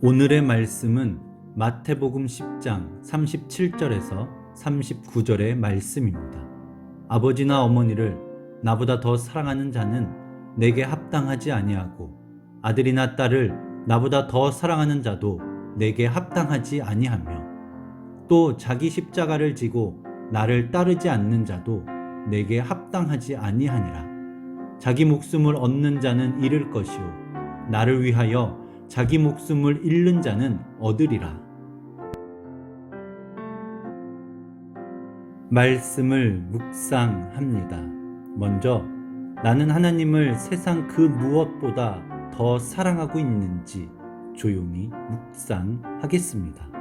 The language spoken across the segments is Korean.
오늘의 말씀은 마태복음 10장 37절에서 39절의 말씀입니다. 아버지나 어머니를 나보다 더 사랑하는 자는 내게 합당하지 아니하고 아들이나 딸을 나보다 더 사랑하는 자도 내게 합당하지 아니하며 또 자기 십자가를 지고 나를 따르지 않는 자도 내게 합당하지 아니하니라. 자기 목숨을 얻는 자는 잃을 것이요 나를 위하여 자기 목숨을 잃는 자는 얻으리라. 말씀을 묵상합니다. 먼저 나는 하나님을 세상 그 무엇보다 더 사랑하고 있는지 조용히 묵상하겠습니다.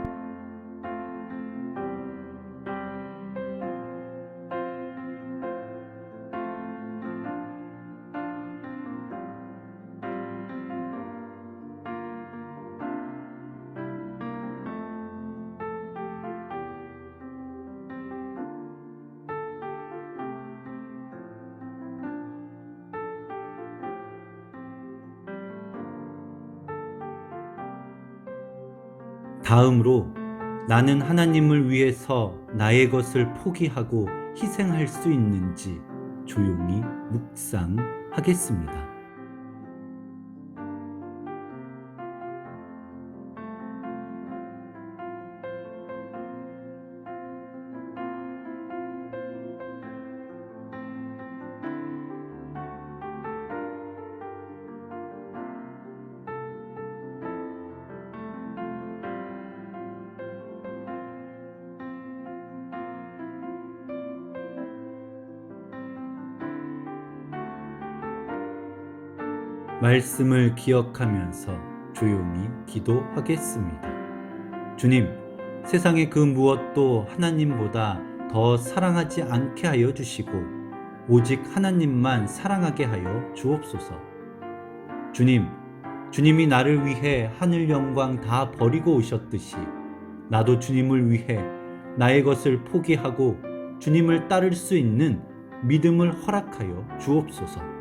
다음으로 나는 하나님을 위해서 나의 것을 포기하고 희생할 수 있는지 조용히 묵상하겠습니다. 말씀을 기억하면서 조용히 기도하겠습니다. 주님, 세상의 그 무엇도 하나님보다 더 사랑하지 않게 하여 주시고, 오직 하나님만 사랑하게 하여 주옵소서. 주님, 주님이 나를 위해 하늘 영광 다 버리고 오셨듯이, 나도 주님을 위해 나의 것을 포기하고 주님을 따를 수 있는 믿음을 허락하여 주옵소서.